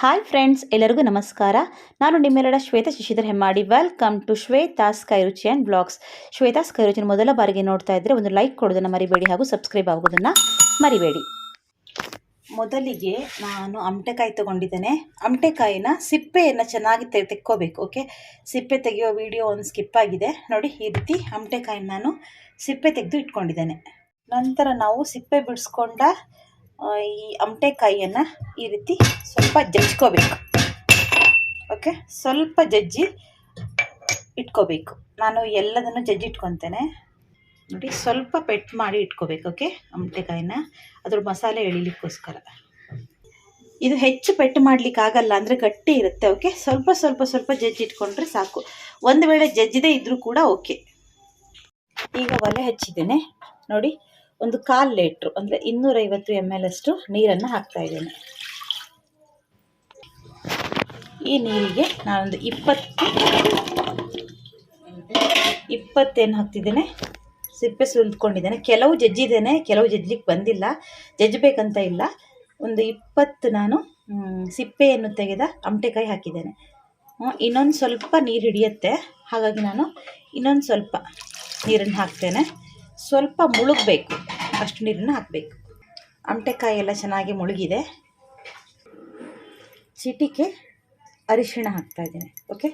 Hi friends ಎಲ್ಲರಿಗೂ ನಮಸ್ಕಾರ. ನಾನು ನಿಮ್ಮೆಲ್ಲರ Shweta Shashidhar Hemmadi. Welcome to Shweta's Kairuchi and blogs Shweta's ಕೈರುಚಿನ ಮೊದಲ ಬಾರಿಗೆ ನೋಡ್ತಾ ಇದ್ದರೆ ಒಂದು ಲೈಕ್ ಕೊಡೋದನ್ನು ಮರಿಬೇಡಿ ಹಾಗೂ ಸಬ್ಸ್ಕ್ರೈಬ್ ಆಗೋದನ್ನು ಮರಿಬೇಡಿ. ಮೊದಲಿಗೆ ನಾನು ಅಮಟೆಕಾಯಿ ತೊಗೊಂಡಿದ್ದೇನೆ. ಅಮಟೆಕಾಯಿನ ಸಿಪ್ಪೆಯನ್ನು ಚೆನ್ನಾಗಿ ತೆ ತೆಕ್ಕೋಬೇಕು ಓಕೆ ಸಿಪ್ಪೆ ತೆಗೆಯೋ ವಿಡಿಯೋ ಒಂದು ಸ್ಕಿಪ್ ಆಗಿದೆ. ನೋಡಿ, ಈ ರೀತಿ ಅಮಟೆಕಾಯಿನ ನಾನು ಸಿಪ್ಪೆ ತೆಗೆದು ಇಟ್ಕೊಂಡಿದ್ದೇನೆ. ನಂತರ ನಾವು ಸಿಪ್ಪೆ ಬಿಡಿಸ್ಕೊಂಡ ಈ ಅಮಟೆಕಾಯಿಯನ್ನು ಈ ರೀತಿ ಸ್ವಲ್ಪ ಜಜ್ಕೋಬೇಕು ಓಕೆ? ಸ್ವಲ್ಪ ಜಜ್ಜಿ ಇಟ್ಕೋಬೇಕು. ನಾನು ಎಲ್ಲದನ್ನು ಜಜ್ಜಿ ಇಟ್ಕೊತೇನೆ. ನೋಡಿ, ಸ್ವಲ್ಪ ಪೆಟ್ ಮಾಡಿ ಇಟ್ಕೋಬೇಕು, ಓಕೆ? ಅಮಟೆಕಾಯಿನ. ಅದ್ರ ಮಸಾಲೆ ಎಳಿಲಿಕ್ಕೋಸ್ಕರ. ಇದು ಹೆಚ್ಚು ಪೆಟ್ಟು ಮಾಡ್ಲಿಕ್ಕೆ ಆಗಲ್ಲ ಅಂದರೆ ಗಟ್ಟಿ ಇರುತ್ತೆ, ಓಕೆ? ಸ್ವಲ್ಪ ಸ್ವಲ್ಪ ಸ್ವಲ್ಪ ಜಜ್ಜಿ ಇಟ್ಕೊಂಡ್ರೆ ಸಾಕು. ಒಂದು ವೇಳೆ ಜಜ್ಜಿದೆ ಇದ್ದರೂ ಕೂಡ ಓಕೆ. ಈಗ ಒಲೆ ಹಚ್ಚಿದ್ದೇನೆ. ನೋಡಿ ಒಂದು ಕಾಲು ಲೀಟ್ರು, ಅಂದರೆ ಇನ್ನೂರೈವತ್ತು ಎಂ ಎಲ್ ಅಷ್ಟು ನೀರನ್ನು ಹಾಕ್ತಾ ಇದ್ದೇನೆ. ಈ ನೀರಿಗೆ ನಾನೊಂದು ಇಪ್ಪತ್ತು, ಇಪ್ಪತ್ತೇನು ಹಾಕ್ತಿದ್ದೇನೆ, ಸಿಪ್ಪೆ ಸುಲಿದ್ಕೊಂಡಿದ್ದೇನೆ. ಕೆಲವು ಜಜ್ಜಿದ್ದೇನೆ, ಕೆಲವು ಜಜ್ಲಿಕ್ಕೆ ಬಂದಿಲ್ಲ, ಜಜ್ಜಬೇಕಂತ ಇಲ್ಲ. ಒಂದು ಇಪ್ಪತ್ತು ನಾನು ಸಿಪ್ಪೆಯನ್ನು ತೆಗೆದ ಅಮಟೆಕಾಯಿ ಹಾಕಿದ್ದೇನೆ. ಇನ್ನೊಂದು ಸ್ವಲ್ಪ ನೀರು ಹಿಡಿಯುತ್ತೆ. ಹಾಗಾಗಿ ನಾನು ಇನ್ನೊಂದು ಸ್ವಲ್ಪ ನೀರನ್ನು ಹಾಕ್ತೇನೆ. ಸ್ವಲ್ಪ ಮುಳುಗಬೇಕು. ಅಷ್ಟು ನೀರನ್ನು ಹಾಕಬೇಕು. ಅಮಟೆಕಾಯಿ ಎಲ್ಲ ಚೆನ್ನಾಗಿ ಮುಳುಗಿದೆ. ಚಿಟಿಕೆ ಅರಿಶಿಣ ಹಾಕ್ತಾ ಇದ್ದೀನಿ. ಓಕೆ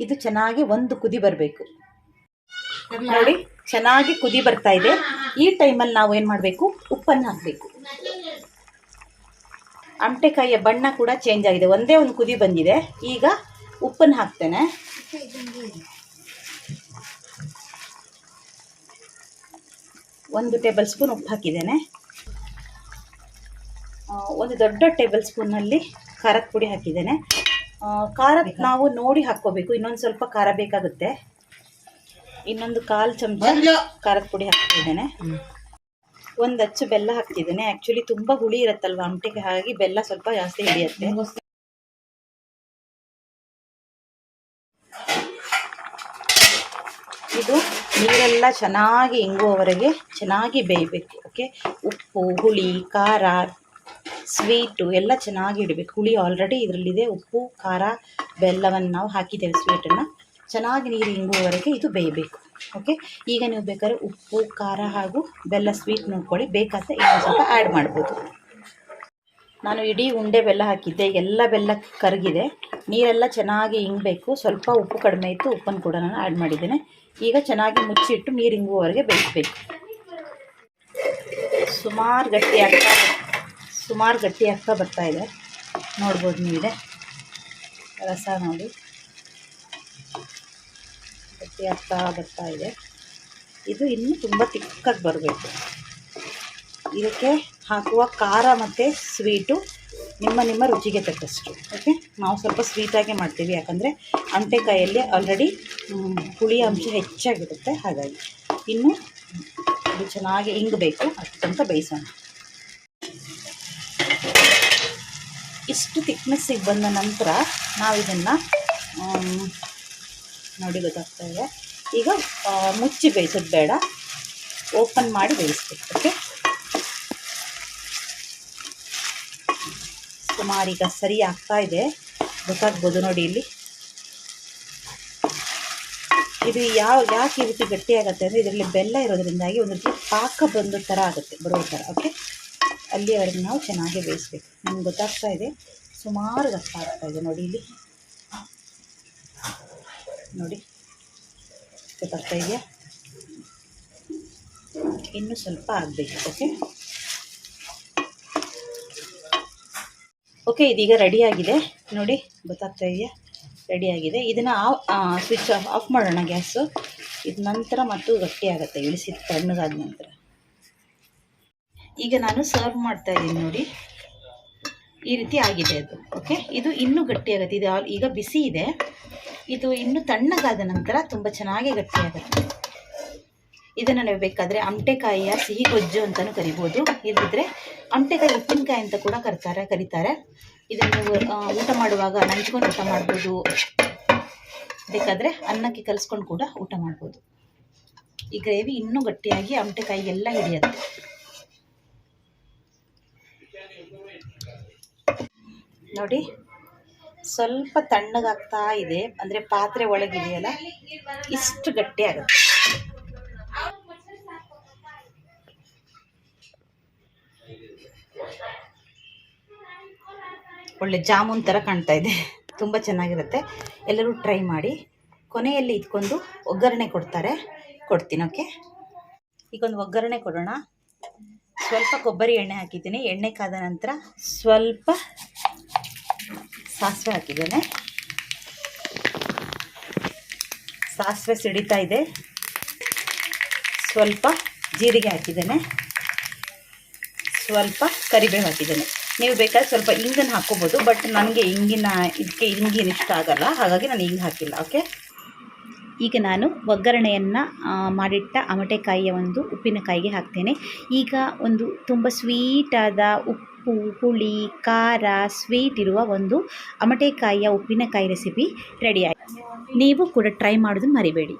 ಇದು ಚೆನ್ನಾಗಿ ಒಂದು ಕುದಿ ಬರಬೇಕು. ನೋಡಿ, ಚೆನ್ನಾಗಿ ಕುದಿ ಬರ್ತಾ ಇದೆ. ಈ ಟೈಮಲ್ಲಿ ನಾವು ಏನು ಮಾಡಬೇಕು? ಉಪ್ಪನ್ನು ಹಾಕಬೇಕು. ಅಮಟೆಕಾಯಿಯ ಬಣ್ಣ ಕೂಡ ಚೇಂಜ್ ಆಗಿದೆ. ಒಂದೇ ಒಂದು ಕುದಿ ಬಂದಿದೆ. ಈಗ ಉಪ್ಪನ್ನು ಹಾಕ್ತೇನೆ. ಒಂದು ಟೇಬಲ್ ಸ್ಪೂನ್ ಉಪ್ಪು ಹಾಕಿದ್ದೇನೆ. ಒಂದು ದೊಡ್ಡ ಟೇಬಲ್ ಸ್ಪೂನಲ್ಲಿ ಖಾರದ ಪುಡಿ ಹಾಕಿದ್ದೇನೆ. ಖಾರ ನಾವು ನೋಡಿ ಹಾಕ್ಕೋಬೇಕು. ಇನ್ನೊಂದು ಸ್ವಲ್ಪ ಖಾರ ಬೇಕಾಗುತ್ತೆ. ಇನ್ನೊಂದು ಕಾಲು ಚಮಚ ಖಾರದ ಪುಡಿ ಹಾಕ್ತಿದ್ದೇನೆ ಒಂದು ಅಚ್ಚು ಬೆಲ್ಲ ಹಾಕ್ತಿದ್ದೇನೆ. ಆ್ಯಕ್ಚುಲಿ ತುಂಬ ಹುಳಿ ಇರುತ್ತಲ್ವ? ಅಮಟೆಗೆ ಹಾಗಾಗಿ ಬೆಲ್ಲ ಸ್ವಲ್ಪ ಜಾಸ್ತಿ ಹಿಡಿಯುತ್ತೆ. ಇದು ನೀರೆಲ್ಲ ಚೆನ್ನಾಗಿ ಇಂಗುವವರೆಗೆ ಚೆನ್ನಾಗಿ ಬೇಯಬೇಕು ಓಕೆ ಉಪ್ಪು, ಹುಳಿ, ಖಾರ ಸ್ವೀಟು ಎಲ್ಲ ಚೆನ್ನಾಗಿ ಇಡಬೇಕು. ಹುಳಿ ಆಲ್ರೆಡಿ ಇದರಲ್ಲಿದೆ. ಉಪ್ಪು, ಖಾರ, ಬೆಲ್ಲವನ್ನು ನಾವು ಹಾಕಿದ್ದೇವೆ ಸ್ವೀಟನ್ನು ಚೆನ್ನಾಗಿ ನೀರು ಇಂಗುವವರೆಗೆ ಇದು ಬೇಯಬೇಕು ಓಕೆ ಈಗ ನೀವು ಬೇಕಾದ್ರೆ ಉಪ್ಪು, ಖಾರ ಹಾಗೂ ಬೆಲ್ಲ ಸ್ವೀಟ್ ನೋಡ್ಕೊಳ್ಳಿ. ಬೇಕಾದರೆ ಇನ್ನೊಂದು ಸ್ವಲ್ಪ ಆ್ಯಡ್ ಮಾಡ್ಬೋದು. ನಾನು ಇಡೀ ಉಂಡೆ ಬೆಲ್ಲ ಹಾಕಿದ್ದೆ. ಎಲ್ಲ ಬೆಲ್ಲ ಕರಗಿದೆ. ನೀರೆಲ್ಲ ಚೆನ್ನಾಗಿ ಇಂಗಬೇಕು. ಸ್ವಲ್ಪ ಉಪ್ಪು ಕಡಿಮೆ ಇತ್ತು. ಉಪ್ಪನ್ನು ಕೂಡ ನಾನು ಆ್ಯಡ್ ಮಾಡಿದ್ದೇನೆ. ಈಗ ಚೆನ್ನಾಗಿ ಮುಚ್ಚಿಟ್ಟು ನೀರು ಇಂಗುವವರೆಗೆ ಬೇಯಿಸಬೇಕು. ಸುಮಾರು ಗಟ್ಟಿ ಆಗ್ತಾ ಸುಮಾರು ಗಟ್ಟಿ ಆಗ್ತಾ ಬರ್ತಾ ಇದೆ. ನೋಡ್ಬೋದು ನೀವಿದೆ ರಸ ನೋಡಿ. ಗಟ್ಟಿ ಆಗ್ತಾ ಬರ್ತಾ ಇದೆ. ಇದು ಇನ್ನೂ ತುಂಬ ತಿಕ್ಕಾಗಿ ಬರಬೇಕು. ಇದಕ್ಕೆ ಹಾಕುವ ಖಾರ ಮತ್ತು ಸ್ವೀಟು ನಿಮ್ಮ ನಿಮ್ಮ ರುಚಿಗೆ ತಕ್ಕಷ್ಟು ಓಕೆ ನಾವು ಸ್ವಲ್ಪ ಸ್ವೀಟಾಗೆ ಮಾಡ್ತೀವಿ, ಯಾಕಂದರೆ ಅಂಟೆಕಾಯಲ್ಲಿ ಆಲ್ರೆಡಿ ಹುಳಿ ಅಂಶ ಹೆಚ್ಚಾಗಿರುತ್ತೆ, ಹಾಗಾಗಿ ಇನ್ನು ಇದು ಚೆನ್ನಾಗಿ ಹಿಂಗಬೇಕು ಅಷ್ಟು ತನಕ ಬೇಯಿಸೋಣ. ಇಷ್ಟು ತಿಕ್ನೆಸ್ಸಿಗೆ ಬಂದ ನಂತರ ನಾವು ಇದನ್ನು ನೋಡಿ ಗೊತ್ತಾಗ್ತಾ ಇದೆ. ಈಗ ಮುಚ್ಚಿ ಬೇಯಿಸೋದು ಬೇಡ. ಓಪನ್ ಮಾಡಿ ಬೇಯಿಸ್ಬೇಕು ಓಕೆ ಸುಮಾರು ಈಗ ಸರಿ ಆಗ್ತಾ ಇದೆ. ಗೊತ್ತಾಗ್ಬೋದು ನೋಡಿ ಇಲ್ಲಿ. ಇದು ಯಾವ, ಯಾಕೆ ಈ ರೀತಿ ಗಟ್ಟಿ ಆಗುತ್ತೆ ಅಂದರೆ ಇದರಲ್ಲಿ ಬೆಲ್ಲ ಇರೋದ್ರಿಂದಾಗಿ ಒಂದು ರೀತಿ ಪಾಕ ಬಂದ ಥರ ಆಗುತ್ತೆ, ಬರೋ ಥರ ಓಕೆ ಅಲ್ಲಿವರೆಗೆ ನಾವು ಚೆನ್ನಾಗಿ ಬೇಯಿಸ್ಬೇಕು. ನಮ್ಗೆ ಗೊತ್ತಾಗ್ತಾ ಇದೆ? ಸುಮಾರು ದಪ್ಪ ಆಗ್ತಾ ಇದೆ ನೋಡಿ ಇಲ್ಲಿ. ನೋಡಿ. ಗೊತ್ತಾಗ್ತಾ ಇದೆಯಾ? ಇನ್ನೂ ಸ್ವಲ್ಪ ಆಗಬೇಕು ಓಕೆ ಓಕೆ ಇದೀಗ ರೆಡಿಯಾಗಿದೆ ನೋಡಿ, ಗೊತ್ತಾಗ್ತಾ ಇದೆಯಾ? ರೆಡಿಯಾಗಿದೆ ಇದನ್ನು ಸ್ವಿಚ್ ಆಫ್ ಆಫ್ ಮಾಡೋಣ ಗ್ಯಾಸು. ಇದು ನಂತರ ಮತ್ತು ಗಟ್ಟಿ ಆಗುತ್ತೆ, ಇಳಿಸಿದ ತಣ್ಣಗಾದ ನಂತರ. ಈಗ ನಾನು ಸರ್ವ್ ಮಾಡ್ತಾ ಇದ್ದೀನಿ ನೋಡಿ. ಈ ರೀತಿ ಆಗಿದೆ ಅದು. ಓಕೆ ಇದು ಇನ್ನೂ ಗಟ್ಟಿ ಆಗುತ್ತೆ. ಇದು ಈಗ ಬಿಸಿ ಇದೆ. ಇದು ಇನ್ನೂ ತಣ್ಣಗಾದ ನಂತರ ತುಂಬ ಚೆನ್ನಾಗಿ ಗಟ್ಟಿ ಆಗುತ್ತೆ. ಇದನ್ನು ನೀವು ಬೇಕಾದರೆ ಅಮಟೆಕಾಯಿಯ ಸಿಹಿ ಗೊಜ್ಜು ಅಂತಲೂ ಕರಿಬೋದು. ಇಲ್ಲದಿದ್ದರೆ ಅಮಟೆಕಾಯಿ ಉಪ್ಪಿನಕಾಯಿ ಅಂತ ಕೂಡ ಕರ್ತಾರೆ, ಕರೀತಾರೆ. ಇದನ್ನು ಊಟ ಮಾಡುವಾಗ ನಂಚ್ಕೊಂಡು ಊಟ ಮಾಡ್ಬೋದು. ಬೇಕಾದರೆ ಅನ್ನಕ್ಕೆ ಕಲಿಸ್ಕೊಂಡು ಕೂಡ ಊಟ ಮಾಡ್ಬೋದು. ಈ ಗ್ರೇವಿ ಇನ್ನೂ ಗಟ್ಟಿಯಾಗಿ ಅಂಟೆಕಾಯಿ ಎಲ್ಲ ಹಿಡಿಯುತ್ತೆ. ನೋಡಿ, ಸ್ವಲ್ಪ ತಣ್ಣಗಾಗ್ತಾ ಇದೆ. ಅಂದರೆ ಪಾತ್ರೆ ಒಳಗಿದೆಯಲ್ಲ, ಇಷ್ಟು ಗಟ್ಟಿ ಆಗುತ್ತೆ. ಒಳ್ಳೆ ಜಾಮೂನ್ ಥರ ಕಾಣ್ತಾ ಇದೆ. ತುಂಬ ಚೆನ್ನಾಗಿರುತ್ತೆ. ಎಲ್ಲರೂ ಟ್ರೈ ಮಾಡಿ. ಕೊನೆಯಲ್ಲಿ ಇದ್ಕೊಂಡು ಒಗ್ಗರಣೆ ಕೊಡ್ತಾರೆ. ಕೊಡ್ತೀನಿ ಓಕೆ ಈಗ ಒಂದು ಒಗ್ಗರಣೆ ಕೊಡೋಣ. ಸ್ವಲ್ಪ ಕೊಬ್ಬರಿ ಎಣ್ಣೆ ಹಾಕಿದ್ದೀನಿ. ಎಣ್ಣೆ ಕಾದ ನಂತರ ಸ್ವಲ್ಪ ಸಾಸಿವೆ ಹಾಕಿದ್ದೇನೆ. ಸಾಸಿವೆ ಸಿಡಿತಾ ಇದೆ. ಸ್ವಲ್ಪ ಜೀರಿಗೆ ಹಾಕಿದ್ದೇನೆ. ಸ್ವಲ್ಪ ಕರಿಬೇವು ಹಾಕಿದ್ದೇನೆ. ನೀವು ಬೇಕಾದ್ರೆ ಸ್ವಲ್ಪ ಇಂಗನ್ನು ಹಾಕ್ಕೋಬೋದು ಬಟ್ ನನಗೆ ಇಂಗಿನ ಇದಕ್ಕೆ ಇಂಗಿನ ಇಷ್ಟ ಆಗಲ್ಲ. ಹಾಗಾಗಿ ನಾನು ಹಿಂಗೆ ಹಾಕಿಲ್ಲ ಓಕೆ ಈಗ ನಾನು ಒಗ್ಗರಣೆಯನ್ನು ಮಾಡಿಟ್ಟ ಅಮಟೆಕಾಯಿಯ ಒಂದು ಉಪ್ಪಿನಕಾಯಿಗೆ ಹಾಕ್ತೇನೆ. ಈಗ ಒಂದು ತುಂಬ ಸ್ವೀಟಾದ ಉಪ್ಪು, ಹುಳಿ, ಖಾರ ಸ್ವೀಟ್ ಇರುವ ಒಂದು ಅಮಟೆಕಾಯಿಯ ಉಪ್ಪಿನಕಾಯಿ ರೆಸಿಪಿ ರೆಡಿ ಆಯಿತು. ನೀವು ಕೂಡ ಟ್ರೈ ಮಾಡೋದನ್ನು ಮರಿಬೇಡಿ.